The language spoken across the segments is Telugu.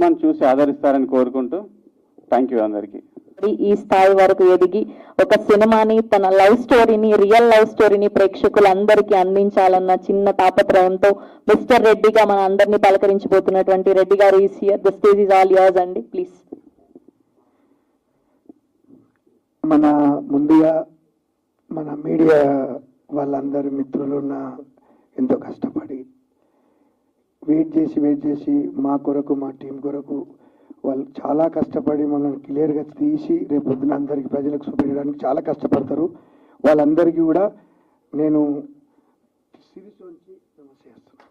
మనం చూసి ఆదరిస్తారని కోరుకుంటూ థ్యాంక్ యూ అందరికీ. ఈ స్థాయి వరకు ఎదిగి ఒక సినిమాని తన లవ్ స్టోరీని రియల్ లవ్ స్టోరీని ప్రేక్షకులందరికీ అందించాలన్న చిన్న తాపత్రయంతో మిస్టర్ రెడ్డిగా మన అందరినీ పలకరించబోతున్నటువంటి Reddy garu is here the stage is all yours అండి ప్లీజ్. మన ముందుగా మన మీడియా వాళ్ళందరి మిత్రులు నా ఎంతో కష్టపడి వెయిట్ చేసి వెయిట్ చేసి మా కొరకు మా టీం కొరకు వాళ్ళు చాలా కష్టపడి మనల్ని క్లియర్గా తీసి రేపు పొద్దున అందరికీ ప్రజలకు చూపించడానికి చాలా కష్టపడతారు. వాళ్ళందరికీ కూడా నేను సిరిసోంచి నమస్తే చేస్తున్నాను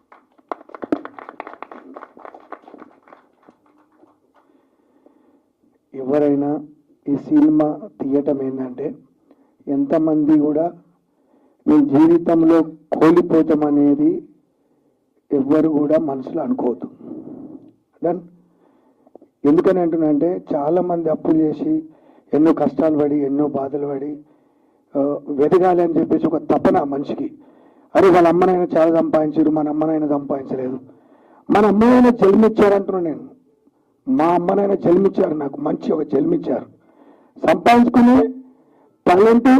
ఎవరైనా ఈ సినిమా తీయటం ఏంటంటే ఎంతమంది కూడా మీ జీవితంలో కోల్పోతాం అనేది ఎవ్వరు కూడా మనసులో అనుకోవద్దు. దెన్ ఎందుకని అంటున్నానంటే అంటే అప్పులు చేసి ఎన్నో కష్టాలు పడి ఎన్నో బాధలు పడి వెదగాలి అని చెప్పేసి ఒక తపన మనిషికి. అరే వాళ్ళ అమ్మనైనా చాలా సంపాదించారు మన అమ్మనైనా సంపాదించలేదు. మన అమ్మనైనా జన్మిచ్చారంటున్నాను నేను. మా అమ్మనైనా జన్మిచ్చారు నాకు మంచి ఒక జన్మిచ్చారు. సంపాదించుకునే పనులంటూ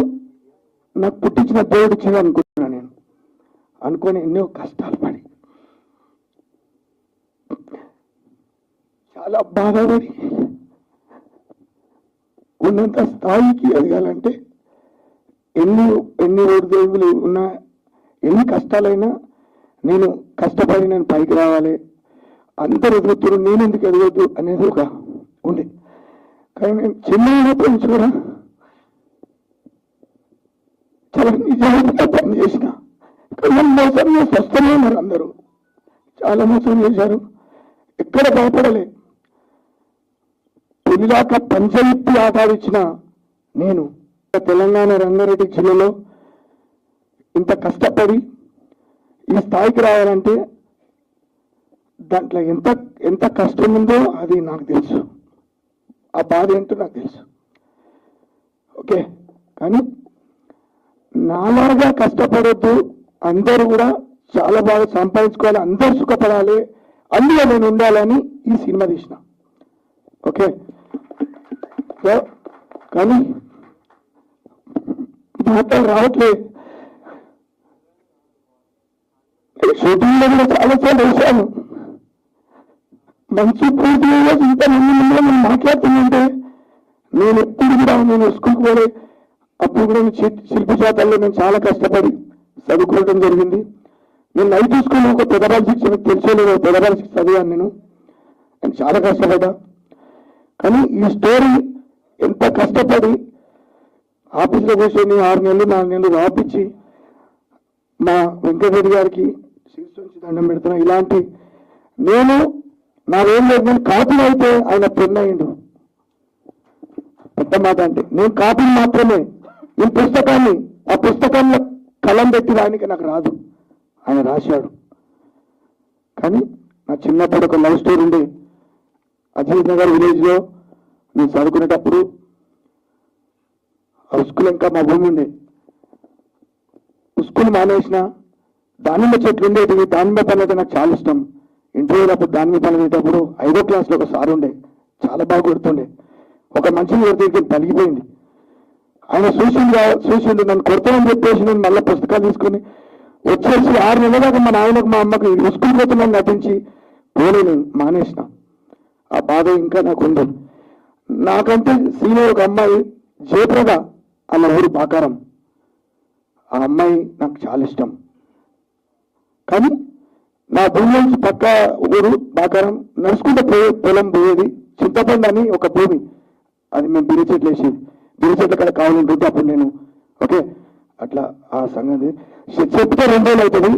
నాకు పుట్టించిన దేవుడు ఇచ్చింది అనుకుంటున్నాను నేను. అనుకొని ఎన్నో కష్టాలు పడి చాలా బాధపడి ఉన్నంత స్థాయికి ఎదగాలంటే ఎన్ని ఎన్ని ఒడిదేవులు ఉన్నా ఎన్ని కష్టాలైనా నేను కష్టపడి నేను పైకి రావాలి. అందరు ఎదుగుతున్నారు నేను ఎందుకు ఎదగద్దు అనేది ఒక ఉండే. కానీ నేను చిన్నప్పటి నుంచి కూడా చాలా నిజాయితీగా పనిచేసిన. కానీ మోసం చేసి వస్తూనే ఉన్నారు అందరూ. చాలా మోసం చేశారు. ఎక్కడ భయపడలేదు తొలిదాకా పంచవిత్తి ఆపాదించిన నేను తెలంగాణ రంగారెడ్డి జిల్లాలో ఇంత కష్టపడి ఈ స్థాయికి రావాలంటే దాంట్లో ఎంత ఎంత కష్టం ఉందో అది నాకు తెలుసు. ఆ బాధ ఏంటో నాకు తెలుసు. ఓకే? కానీ నాలాగా కష్టపడొద్దు. అందరూ కూడా చాలా బాగా సంపాదించుకోవాలి. అందరూ సుఖపడాలి. అందులో నేను ఉండాలని ఈ సినిమా తీసిన. ఓకే? సో కానీ మాట రావట్లేదు షూటింగ్లో కూడా చాలాసార్లు వేశాను. మంచి పూర్తిగా ఇంత మంది ముందులో నేను మాట్లాడుతుందంటే నేను ఎప్పుడు కూడా నేను స్కూల్కి పోలే. అప్పుడు కూడా నేను శిల్పి నేను చాలా కష్టపడి చదువుకోవడం జరిగింది. నేను నైట్ స్కూల్ ఒక పెదబాల శిక్షణ తెలిసేలేదు పెదబాల శిక్ష చదివాను నేను. నేను చాలా కష్టపడ్డా. కానీ ఈ స్టోరీ ఎంత కష్టపడి ఆఫీస్లో కూర్చొని ఆరు నెలలు నాలుగు నెలలు రాపించి మా వెంకటరెడ్డి గారికి శీర్షించి దండం పెడుతున్నా. ఇలాంటి నేను నాదేం లేదు నేను కాపీలు అయితే ఆయన పెన్నయ్యండు పెద్ద మాట అంటే నేను కాపీలు మాత్రమే నేను పుస్తకాన్ని ఆ పుస్తకంలో కలం పెట్టి రాయడానికి నాకు రాదు. ఆయన రాశాడు. కానీ నా చిన్నప్పుడు ఒక లవ్ స్టోరీ ఉండే. అజీత్ నగర్ విలేజ్లో నేను చదువుకునేటప్పుడు ఆ స్కూల్ ఇంకా మా భూమి ఉండే. స్కూల్ మానేసిన దానిమ్మ చెట్లు ఉండేటివి దానిమ్మ పనులు అయితే నాకు చాలా ఇష్టం. ఇంటర్వ్యూలో అప్పుడు దానిమ్మ పనులు ఉండేటప్పుడు ఐదో క్లాస్లో ఒక సార్ ఉండే చాలా బాగా కొడుతుండే. ఒక మనిషిని కొడితే పలిగిపోయింది. ఆయన చూసిండు చూసిండు నన్ను కొడతానని చెప్పేసి నేను మళ్ళీ పుస్తకాలు తీసుకొని వచ్చేసి ఆరు నెలల దాకా మా నాయనకు మా అమ్మకి స్కూల్ పోతున్నాను నటించి పోలే నేను మానేసిన. ఆ బాధ ఇంకా నాకు ఉంది. నాకంటే సీనియర్ ఒక అమ్మాయి జయప్రద అన్న ఊరు బాకారం ఆ అమ్మాయి నాకు చాలా ఇష్టం. కానీ నా భూమి నుంచి పక్క ఊరు బాకారం నడుచుకుంటే పోయే పొలం పోయేది చింతపండు అని ఒక భూమి. అది మేము బిరి చెట్లు వేసేది. బిరి చెట్ల కాడ కావాలంటుంటే అప్పుడు నేను ఓకే అట్లా ఆ సంగతి. చెప్తే రెండు రోజులు అవుతుంది.